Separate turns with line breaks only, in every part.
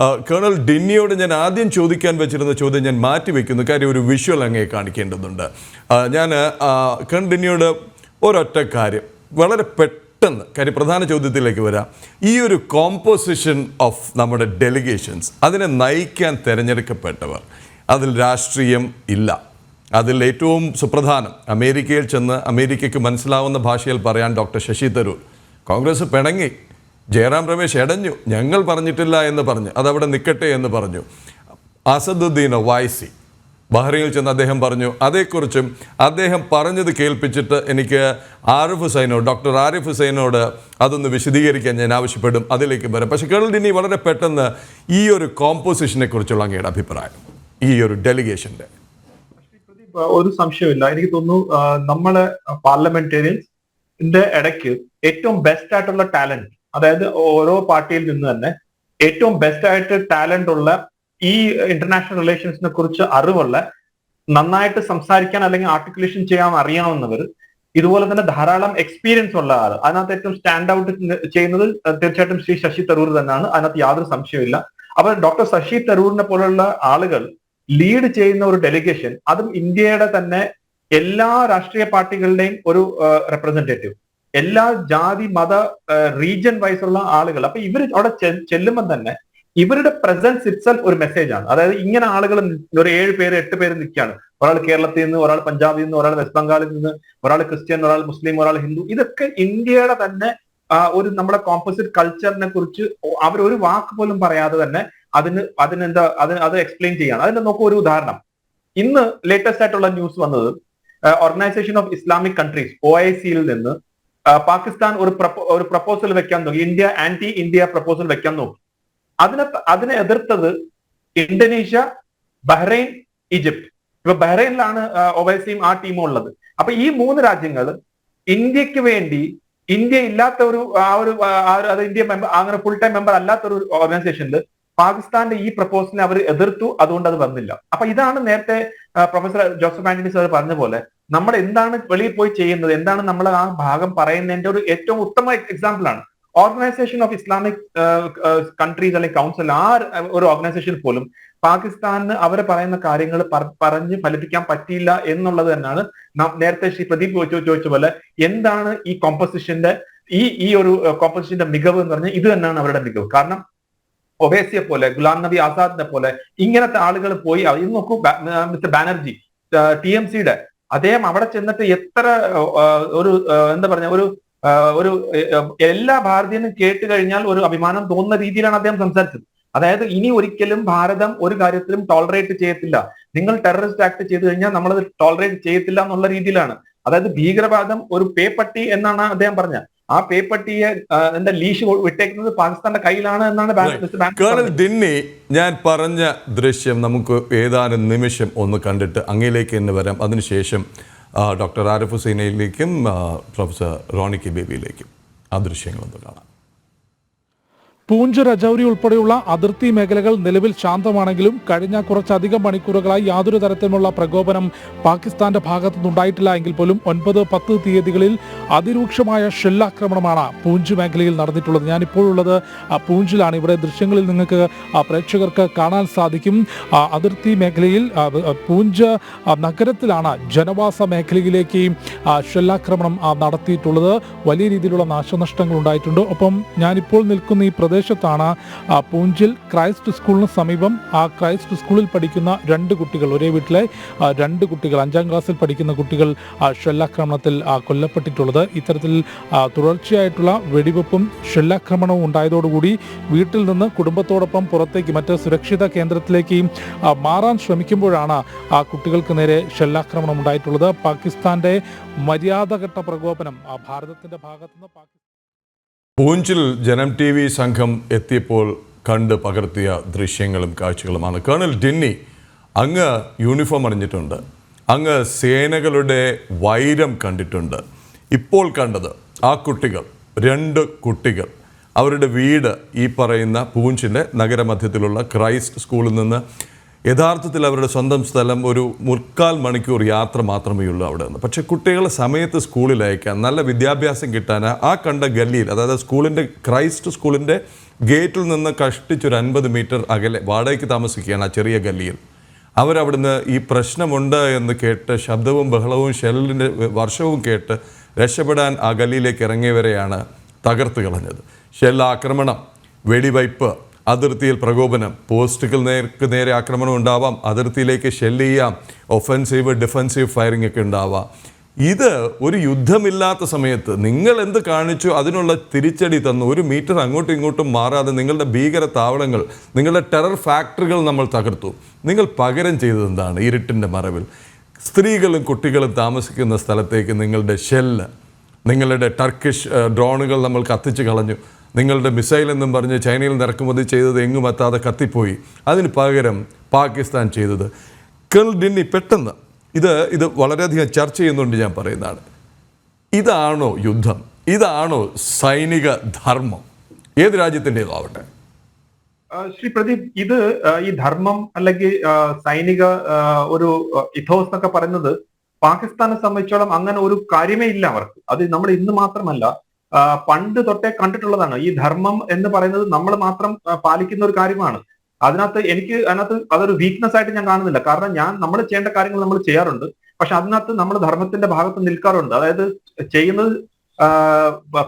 Colonel ഡിന്നിയോട് ഞാൻ ആദ്യം ചോദിക്കാൻ വെച്ചിരുന്ന ചോദ്യം ഞാൻ മാറ്റിവെക്കുന്നു. കാര്യം ഒരു വിഷ്വൽ അങ്ങേ കാണിക്കേണ്ടതുണ്ട്. ഞാൻ കേണൽ ഡിന്നിയോട് ഒരൊറ്റ കാര്യം വളരെ പെട്ടെന്ന് കാര്യം പ്രധാന ചോദ്യത്തിലേക്ക് വരാം. ഈ ഒരു കോമ്പോസിഷൻ ഓഫ് നമ്മുടെ ഡെലിഗേഷൻസ് അതിനെ നയിക്കാൻ തിരഞ്ഞെടുക്കപ്പെട്ടവർ അതിൽ രാഷ്ട്രീയം ഇല്ല. അതിൽ ഏറ്റവും സുപ്രധാനം അമേരിക്കയിൽ ചെന്ന് അമേരിക്കയ്ക്ക് മനസ്സിലാവുന്ന ഭാഷയിൽ പറയാൻ ഡോക്ടർ ശശി തരൂർ കോൺഗ്രസ് പിണങ്ങി. ജയറാം രമേശ് എടഞ്ഞു. ഞങ്ങൾ പറഞ്ഞിട്ടില്ല എന്ന് പറഞ്ഞു. അതവിടെ നിൽക്കട്ടെ എന്ന് പറഞ്ഞു. അസദുദ്ദീൻ വായ്സി ബഹ്റൈനിൽ ചെന്ന് അദ്ദേഹം പറഞ്ഞു അതേക്കുറിച്ചും അദ്ദേഹം പറഞ്ഞത് കേൾപ്പിച്ചിട്ട് എനിക്ക് ആരിഫ് ഹുസൈനോട് ഡോക്ടർ ആരിഫ് ഹുസൈനോട് അതൊന്ന് വിശദീകരിക്കാൻ ഞാൻ ആവശ്യപ്പെടും. അതിലേക്ക് വരാം. പക്ഷേ കേൾ ഡിനി വളരെ പെട്ടെന്ന് ഈ ഒരു കോമ്പോസിഷനെ കുറിച്ചുള്ള അങ്ങയുടെ അഭിപ്രായം ഈ ഒരു
ഡെലിഗേഷന്റെ ഒരു സംശയമില്ല എനിക്ക് തോന്നുന്നു നമ്മളെ പാർലമെന്റേറിയൻസിന്റെ ഇടയ്ക്ക് ഏറ്റവും ബെസ്റ്റ് ആയിട്ടുള്ള ടാലന്റ് അതായത് ഓരോ പാർട്ടിയിൽ നിന്ന് തന്നെ ഏറ്റവും ബെസ്റ്റ് ആയിട്ട് ടാലന്റ് ഉള്ള ഈ ഇന്റർനാഷണൽ റിലേഷൻസിനെ കുറിച്ച് അറിവുള്ള നന്നായിട്ട് സംസാരിക്കാൻ അല്ലെങ്കിൽ ആർട്ടിക്കുലേഷൻ ചെയ്യാൻ അറിയാവുന്നവർ ഇതുപോലെ തന്നെ ധാരാളം എക്സ്പീരിയൻസ് ഉള്ള ആൾ അതിനകത്ത് ഏറ്റവും സ്റ്റാൻഡ് ഔട്ട് ചെയ്യുന്നത് തീർച്ചയായിട്ടും ശ്രീ ശശി തരൂർ തന്നെയാണ്. അതിനകത്ത് യാതൊരു സംശയമില്ല അപ്പൊ ഡോക്ടർ ശശി തരൂറിനെ പോലുള്ള ആളുകൾ ലീഡ് ചെയ്യുന്ന ഒരു ഡെലിഗേഷൻ അതും ഇന്ത്യയുടെ തന്നെ എല്ലാ രാഷ്ട്രീയ പാർട്ടികളുടെയും ഒരു റെപ്രസെന്റേറ്റീവ് എല്ലാ ജാതി മത റീജിയൻ വൈസ് ഉള്ള ആളുകൾ അപ്പൊ ഇവർ അവിടെ ചെല്ലുമ്പോൾ തന്നെ ഇവരുടെ പ്രസൻസ് ഇറ്റ്സെൽഫ് ഒരു മെസ്സേജ് ആണ്. അതായത് ഇങ്ങനെ ആളുകൾ ഒരു ഏഴ് പേര് എട്ട് പേര് നിൽക്കുകയാണ്. ഒരാൾ കേരളത്തിൽ നിന്ന് ഒരാൾ പഞ്ചാബിൽ നിന്ന് ഒരാൾ വെസ്റ്റ് ബംഗാളിൽ നിന്ന് ഒരാൾ ക്രിസ്ത്യൻ ഒരാൾ മുസ്ലിം ഒരാൾ ഹിന്ദു. ഇതൊക്കെ ഇന്ത്യയുടെ തന്നെ ഒരു നമ്മുടെ കോമ്പോസിറ്റ് കൾച്ചറിനെ കുറിച്ച് അവർ ഒരു വാക്ക് പോലും പറയാതെ തന്നെ അതിന് അതിനെന്താ അതിന് അത് എക്സ്പ്ലെയിൻ ചെയ്യാണ്. അതിന്റെ നോക്കൂ ഒരു ഉദാഹരണം. ഇന്ന് ലേറ്റസ്റ്റ് ആയിട്ടുള്ള ന്യൂസ് വന്നത് organisation of Islamic countries O I സിയിൽ നിന്ന് പാകിസ്ഥാൻ ഒരു ഒരു പ്രപ്പോസൽ വെക്കാൻ നോക്കി. ഇന്ത്യ ആന്റി ഇന്ത്യ പ്രപ്പോസൽ വെക്കാൻ നോക്കി. അതിനെ അതിനെ എതിർത്തത് ഇന്തോനേഷ്യ ബഹ്റൈൻ ഈജിപ്ത്. ഇപ്പൊ ബഹ്റൈനിലാണ് ഒവൈസിയും ആ ടീമും ഉള്ളത്. അപ്പൊ ഈ മൂന്ന് രാജ്യങ്ങൾ ഇന്ത്യയ്ക്ക് വേണ്ടി ഇന്ത്യ ഇല്ലാത്ത ഒരു ആ ഒരു അത് ഇന്ത്യ മെമ്പർ അങ്ങനെ ഫുൾ ടൈം മെമ്പർ അല്ലാത്ത ഒരു ഓർഗനൈസേഷനിൽ പാകിസ്ഥാന്റെ ഈ പ്രപ്പോസലിനെ അവർ എതിർത്തു അതുകൊണ്ട് അത് വന്നില്ല. അപ്പൊ ഇതാണ് നേരത്തെ പ്രൊഫസർ ജോസഫ് ആന്റണി സാർ പറഞ്ഞ പോലെ നമ്മൾ എന്താണ് വെളിയിൽ പോയി ചെയ്യുന്നത്? എന്താണ് നമ്മൾ ആ ഭാഗം പറയുന്നതിന്റെ ഒരു ഏറ്റവും ഉത്തമ എക്സാമ്പിൾ ആണ്. ഓർഗനൈസേഷൻ ഓഫ് ഇസ്ലാമിക് കൺട്രീസ് അല്ലെങ്കിൽ കൗൺസിൽ ആ ഒരു ഓർഗനൈസേഷൻ പോലും പാകിസ്ഥാനിന് അവരെ പറയുന്ന കാര്യങ്ങൾ പറഞ്ഞ് ഫലിപ്പിക്കാൻ പറ്റിയില്ല എന്നുള്ളത് തന്നെയാണ് നേരത്തെ ശ്രീ പ്രദീപ് ചോദിച്ച പോലെ എന്താണ് ഈ കോമ്പസിഷന്റെ ഈ ഈ ഒരു കോമ്പസിഷന്റെ മികവ് എന്ന് പറഞ്ഞാൽ ഇത് തന്നെയാണ് അവരുടെ മികവ്. കാരണം ഒബേസിയെ പോലെ ഗുലാം നബി ആസാദിനെ പോലെ ഇങ്ങനത്തെ ആളുകൾ പോയി ഇത് നോക്കൂ മിസ്റ്റർ ബാനർജി ടി എം സിയുടെ അദ്ദേഹം അവിടെ ചെന്നിട്ട് എത്ര ഒരു എന്താ പറഞ്ഞ ഒരു ഒരു എല്ലാ ഭാരതീയനും കേട്ട് കഴിഞ്ഞാൽ ഒരു അഭിമാനം തോന്നുന്ന രീതിയിലാണ് അദ്ദേഹം സംസാരിച്ചത്. അതായത് ഇനി ഒരിക്കലും ഭാരതം ഒരു കാര്യത്തിലും ടോളറേറ്റ് ചെയ്യത്തില്ല. നിങ്ങൾ ടെററിസ്റ്റ് ആക്ട് ചെയ്തു കഴിഞ്ഞാൽ നമ്മളത് ടോളറേറ്റ് ചെയ്യത്തില്ല എന്നുള്ള രീതിയിലാണ്. അതായത് ഭീകരവാദം ഒരു പേപ്പട്ടി എന്നാണ് അദ്ദേഹം പറഞ്ഞത്. ആ പേപ്പട്ടിയെ ലീഷ് വിട്ടേക്കുന്നത് പാകിസ്ഥാന്റെ കയ്യിലാണ് എന്നാണ്
കേണൽ ദിന്നി ഞാൻ പറഞ്ഞ ദൃശ്യം നമുക്ക് ഏതാനും നിമിഷം ഒന്ന് കണ്ടിട്ട് അങ്ങയിലേക്ക് തന്നെ വരാം. അതിനുശേഷം ഡോക്ടർ ആരിഫ് ഹുസൈനയിലേക്കും പ്രൊഫസർ റോണിക്കി ബേബിയിലേക്കും ആ ദൃശ്യങ്ങളൊന്ന് കാണാം.
പൂഞ്ച് രജൌരി ഉൾപ്പെടെയുള്ള അതിർത്തി മേഖലകൾ നിലവിൽ ശാന്തമാണെങ്കിലും കഴിഞ്ഞ കുറച്ചധികം മണിക്കൂറുകളായി യാതൊരു തരത്തിലുമുള്ള പ്രകോപനം പാകിസ്ഥാന്റെ ഭാഗത്തുനിന്നുണ്ടായിട്ടില്ല എങ്കിൽ പോലും ഒൻപത് പത്ത് തീയതികളിൽ അതിരൂക്ഷമായ ഷെല്ലാക്രമണമാണ് പൂഞ്ച് മേഖലയിൽ നടന്നിട്ടുള്ളത്. ഞാനിപ്പോഴുള്ളത് പൂഞ്ചിലാണ്. ഇവിടെ ദൃശ്യങ്ങളിൽ നിങ്ങൾക്ക് പ്രേക്ഷകർക്ക് കാണാൻ സാധിക്കും. അതിർത്തി മേഖലയിൽ പൂഞ്ച് നഗരത്തിലാണ് ജനവാസ മേഖലയിലേക്ക് ഷെല്ലാക്രമണം നടത്തിയിട്ടുള്ളത്. വലിയ രീതിയിലുള്ള നാശനഷ്ടങ്ങൾ ഉണ്ടായിട്ടുണ്ട് ഒപ്പം ഞാനിപ്പോൾ നിൽക്കുന്ന ഈ പ്രദേശത്താണ് പൂഞ്ചിൽ ക്രൈസ്റ്റ് സ്കൂളിന് സമീപം ആ ക്രൈസ്റ്റ് സ്കൂളിൽ പഠിക്കുന്ന രണ്ട് കുട്ടികൾ ഒരേ വീട്ടിലെ രണ്ട് കുട്ടികൾ അഞ്ചാം ക്ലാസ്സിൽ പഠിക്കുന്ന കുട്ടികൾ ഷെല്ലാക്രമണത്തിൽ കൊല്ലപ്പെട്ടിട്ടുള്ളത്. ഇത്തരത്തിൽ തുടർച്ചയായിട്ടുള്ള വെടിവെപ്പും ഷെല്ലാക്രമണവും ഉണ്ടായതോടുകൂടി വീട്ടിൽ നിന്ന് കുടുംബത്തോടൊപ്പം പുറത്തേക്ക് മറ്റ് സുരക്ഷിത കേന്ദ്രത്തിലേക്ക് മാറാൻ ശ്രമിക്കുമ്പോഴാണ് ആ കുട്ടികൾക്ക് നേരെ ഷെല്ലാക്രമണം ഉണ്ടായിട്ടുള്ളത്. പാകിസ്ഥാന്റെ മര്യാദഘട്ട പ്രകോപനം ഭാരതത്തിന്റെ ഭാഗത്തുനിന്ന് പാകിസ്ഥാൻ
പൂഞ്ചിൽ ജനം ടി വി സംഘം എത്തിയപ്പോൾ കണ്ട് പകർത്തിയ ദൃശ്യങ്ങളും കാഴ്ചകളുമാണ്. കേണൽ ഡിന്നി അങ്ങ് യൂണിഫോം അണിഞ്ഞിട്ടുണ്ട്. അങ്ങ് സേനകളുടെ വൈരം കണ്ടിട്ടുണ്ട്. ഇപ്പോൾ കണ്ടത് ആ കുട്ടികൾ രണ്ട് കുട്ടികൾ. അവരുടെ വീട് ഈ പറയുന്ന പൂഞ്ചിന്റെ നഗരമധ്യത്തിലുള്ള ക്രൈസ്റ്റ് സ്കൂളിൽ നിന്ന് യഥാർത്ഥത്തിൽ അവരുടെ സ്വന്തം സ്ഥലം ഒരു മുക്കാൽ മണിക്കൂർ യാത്ര മാത്രമേ ഉള്ളൂ അവിടെ നിന്ന്. പക്ഷേ കുട്ടികളെ സമയത്ത് സ്കൂളിൽ അയക്കാൻ നല്ല വിദ്യാഭ്യാസം കിട്ടാൻ ആ കണ്ട ഗല്ലിയിൽ അതായത് സ്കൂളിന്റെ ക്രൈസ്റ്റ് സ്കൂളിന്റെ ഗേറ്റിൽ നിന്ന് കഷ്ടിച്ചൊരു അൻപത് മീറ്റർ അകലെ വാടകയ്ക്ക് താമസിക്കുകയാണ് ആ ചെറിയ ഗല്ലിയിൽ. അവരവിടുന്ന് ഈ പ്രശ്നമുണ്ട് എന്ന് കേട്ട് ശബ്ദവും ബഹളവും ഷെല്ലിന്റെ വർഷവും കേട്ട് രക്ഷപ്പെടാൻ ആ ഗല്ലിയിലേക്ക് ഇറങ്ങിയവരെയാണ് തകർത്ത് കളഞ്ഞത്. ഷെൽ ആക്രമണം വെടിവയ്പ് അതിർത്തിയിൽ പ്രകോപനം. പോസ്റ്റുകൾ നേർക്ക് നേരെ ആക്രമണം ഉണ്ടാവാം. അതിർത്തിയിലേക്ക് ഷെല്ല് ചെയ്യാം. ഒഫൻസീവ് ഡിഫൻസീവ് ഫയറിംഗ് ഒക്കെ ഉണ്ടാവാം. ഇത് ഒരു യുദ്ധമില്ലാത്ത സമയത്ത് നിങ്ങൾ എന്ത് കാണിച്ചു? അതിനുള്ള തിരിച്ചടി തന്നു. ഒരു മീറ്റർ അങ്ങോട്ടും ഇങ്ങോട്ടും മാറാതെ നിങ്ങളുടെ ഭീകര താവളങ്ങൾ നിങ്ങളുടെ ടെറർ ഫാക്ടറികൾ നമ്മൾ തകർത്തു. നിങ്ങൾ പകരം ചെയ്തതെന്താണ് ഇരുട്ടിന്റെ മറവിൽ. സ്ത്രീകളും കുട്ടികളും താമസിക്കുന്ന സ്ഥലത്തേക്ക് നിങ്ങളുടെ ഷെല്ല് നിങ്ങളുടെ ടർക്കിഷ് ഡ്രോണുകൾ നമ്മൾ കത്തിച്ച് കളഞ്ഞു. നിങ്ങളുടെ മിസൈൽ എന്നും പറഞ്ഞ് ചൈനയിൽ നിറക്കുമതി ചെയ്തത് എങ്ങും എത്താതെ കത്തിപ്പോയി. അതിന് പകരം പാകിസ്ഥാൻ ചെയ്തത്. കേൾ ഡിന്നി പെട്ടെന്ന് ഇത് ഇത് വളരെയധികം ചർച്ച ചെയ്യുന്നുണ്ട് ഞാൻ പറയുന്നതാണ്. ഇതാണോ യുദ്ധം? ഇതാണോ സൈനിക ധർമ്മം? ഏത് രാജ്യത്തിന്റെതും ആവട്ടെ.
ശ്രീ പ്രദീപ് ഇത് ഈ ധർമ്മം അല്ലെങ്കിൽ സൈനിക ഒരു ഇഥോസ് എന്നൊക്കെ പറയുന്നത് പാകിസ്ഥാനെ സംബന്ധിച്ചോളം അങ്ങനെ ഒരു കാര്യമേ ഇല്ല അവർക്ക്. അത് നമ്മൾ ഇന്ന് മാത്രമല്ല പണ്ട് തൊട്ടേ കണ്ടിട്ടുള്ളതാണ്. ഈ ധർമ്മം എന്ന് പറയുന്നത് നമ്മൾ മാത്രം പാലിക്കുന്ന ഒരു കാര്യമാണ്. അതിനകത്ത് എനിക്ക് അതിനകത്ത് അതൊരു വീക്ക്നെസ് ആയിട്ട് ഞാൻ കാണുന്നില്ല. കാരണം ഞാൻ നമ്മൾ ചെയ്യേണ്ട കാര്യങ്ങൾ നമ്മൾ ചെയ്യാറുണ്ട്. പക്ഷെ അതിനകത്ത് നമ്മൾ ധർമ്മത്തിന്റെ ഭാഗത്ത് നിൽക്കാറുണ്ട്. അതായത് ചെയ്യുന്നത്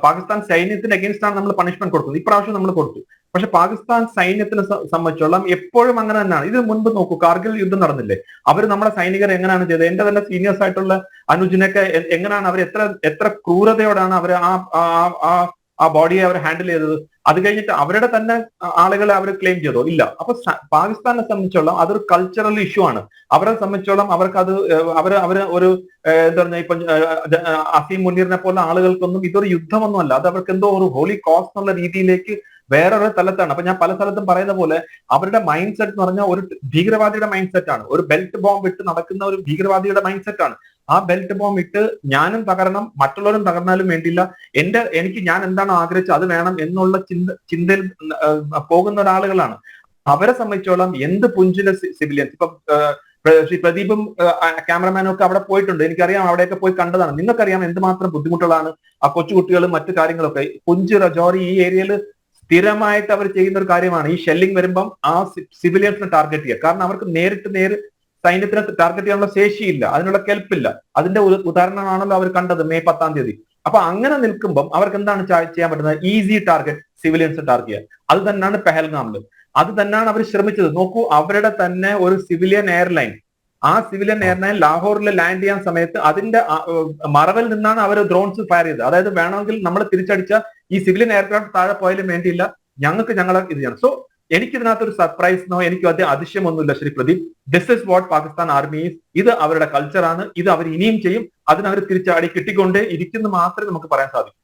പാകിസ്ഥാൻ സൈന്യത്തിന് അഗേൻസ്റ്റ് ആണ് നമ്മൾ പണിഷ്മെന്റ് കൊടുക്കുന്നത്. ഇപ്രാവശ്യം നമ്മൾ കൊടുത്തു. പക്ഷെ പാകിസ്ഥാൻ സൈന്യത്തിനെ സംബന്ധിച്ചോളം എപ്പോഴും അങ്ങനെ തന്നെയാണ്. ഇത് മുൻപ് നോക്കൂ കാർഗിൽ യുദ്ധം നടന്നില്ലേ? അവർ നമ്മുടെ സൈനികർ എങ്ങനെയാണ് ചെയ്തത്? എന്റെ തന്നെ സീനിയേഴ്സ് ആയിട്ടുള്ള അനുജിനൊക്കെ എങ്ങനെയാണ് അവർ എത്ര എത്ര ക്രൂരതയോടാണ് അവർ ആ ആ- ബോഡിയെ അവർ ഹാൻഡിൽ ചെയ്തത്? അത് കഴിഞ്ഞിട്ട് അവരുടെ തന്നെ ആളുകളെ അവർ ക്ലെയിം ചെയ്തോ? ഇല്ല. അപ്പൊ പാകിസ്ഥാനെ സംബന്ധിച്ചോളം അതൊരു കൾച്ചറൽ ഇഷ്യൂ ആണ്. അവരെ സംബന്ധിച്ചോളം അവർക്ക് അത് അവർ അവർ ഒരു എന്താ പറഞ്ഞ ഇപ്പൊ അസീം മുനീറിനെ പോലെ ആളുകൾക്കൊന്നും ഇതൊരു യുദ്ധമൊന്നും അല്ല അത് അവർക്ക് എന്തോ ഒരു ഹോളി കോസ് എന്നുള്ള രീതിയിലേക്ക് വേറൊരു സ്ഥലത്താണ്. അപ്പൊ ഞാൻ പല സ്ഥലത്തും പറയുന്ന പോലെ അവരുടെ മൈൻഡ് സെറ്റ് എന്ന് പറഞ്ഞാൽ ഒരു ഭീകരവാദിയുടെ മൈൻഡ് സെറ്റ് ആണ്. ഒരു ബെൽറ്റ് ബോംബ് ഇട്ട് നടക്കുന്ന ഒരു ഭീകരവാദിയുടെ മൈൻഡ് സെറ്റ് ആണ്. ആ ബെൽറ്റ് ബോംബ് ഇട്ട് ഞാനും തകരണം മറ്റുള്ളവരും തകർന്നാലും വേണ്ടിയില്ല. എന്റെ എനിക്ക് ഞാൻ എന്താണ് ആഗ്രഹിച്ചത്? അത് വേണം എന്നുള്ള ചിന്ത ചിന്തയിൽ പോകുന്ന ഒരാളുകളാണ്. അവരെ സംബന്ധിച്ചോളം എന്ത് പുഞ്ചിലെ സിവിലിയൻസ് ഇപ്പൊ ശ്രീ പ്രദീപും ക്യാമറമാനും ഒക്കെ അവിടെ പോയിട്ടുണ്ട്. എനിക്കറിയാം അവിടെയൊക്കെ പോയി കണ്ടതാണ്. നിങ്ങൾക്കറിയാം എന്തുമാത്രം ബുദ്ധിമുട്ടുകളാണ് ആ കൊച്ചുകുട്ടികളും മറ്റു കാര്യങ്ങളൊക്കെ. പുഞ്ച് റജോറി ഈ ഏരിയയിൽ സ്ഥിരമായിട്ട് അവർ ചെയ്യുന്ന ഒരു കാര്യമാണ് ഈ ഷെല്ലിംഗ് വരുമ്പം ആ സിവിലിയൻസിനെ ടാർഗറ്റ് ചെയ്യുക. കാരണം അവർക്ക് നേരിട്ട് നേര് സൈന്യത്തിനെ ടാർഗറ്റ് ചെയ്യാനുള്ള ശേഷിയില്ല. അതിനുള്ള കെൽപ്പില്ല. അതിന്റെ ഉദാഹരണമാണല്ലോ അവർ കണ്ടത് മെയ് പത്താം തീയതി. അപ്പൊ അങ്ങനെ നിൽക്കുമ്പം അവർക്ക് എന്താണ് ചെയ്യാൻ പറ്റുന്നത്? ഈസി ടാർഗറ്റ് സിവിലിയൻസ് ടാർഗറ്റ് ചെയ്യുക. അത് തന്നെയാണ് പെഹൽഗാമിൽ അത് തന്നെയാണ് അവർ ശ്രമിച്ചത്. നോക്കൂ അവരുടെ തന്നെ ഒരു സിവിലിയൻ എയർലൈൻ ആ സിവിലിയൻ എയർലൈൻ ലാഹോറിൽ ലാൻഡ് ചെയ്യാൻ സമയത്ത് അതിന്റെ മറവിൽ നിന്നാണ് അവർ ഡ്രോൺസ് ഫയർ ചെയ്തത്. അതായത് വേണമെങ്കിൽ നമ്മൾ തിരിച്ചടിച്ച ഈ സിവിലിയൻ എയർക്രാഫ്റ്റ് താഴെ പോയാലും വേണ്ടിയില്ല. ഞങ്ങൾക്ക് ഞങ്ങളെ ഇത് ചെയ്യണം. സോ എനിക്ക് സർപ്രൈസ് സർപ്രൈസിനോ എനിക്ക് അത് അതിശയമൊന്നുമില്ല Shri Pradeep. This is what Pakistan army ഇത് അവരുടെ കൾച്ചറാണ് ഇത് അവർ ഇനിയും ചെയ്യും. അതിനവർ തിരിച്ചടി കിട്ടിക്കൊണ്ടേ ഇരിക്കുന്നു മാത്രമേ നമുക്ക് പറയാൻ സാധിക്കൂ.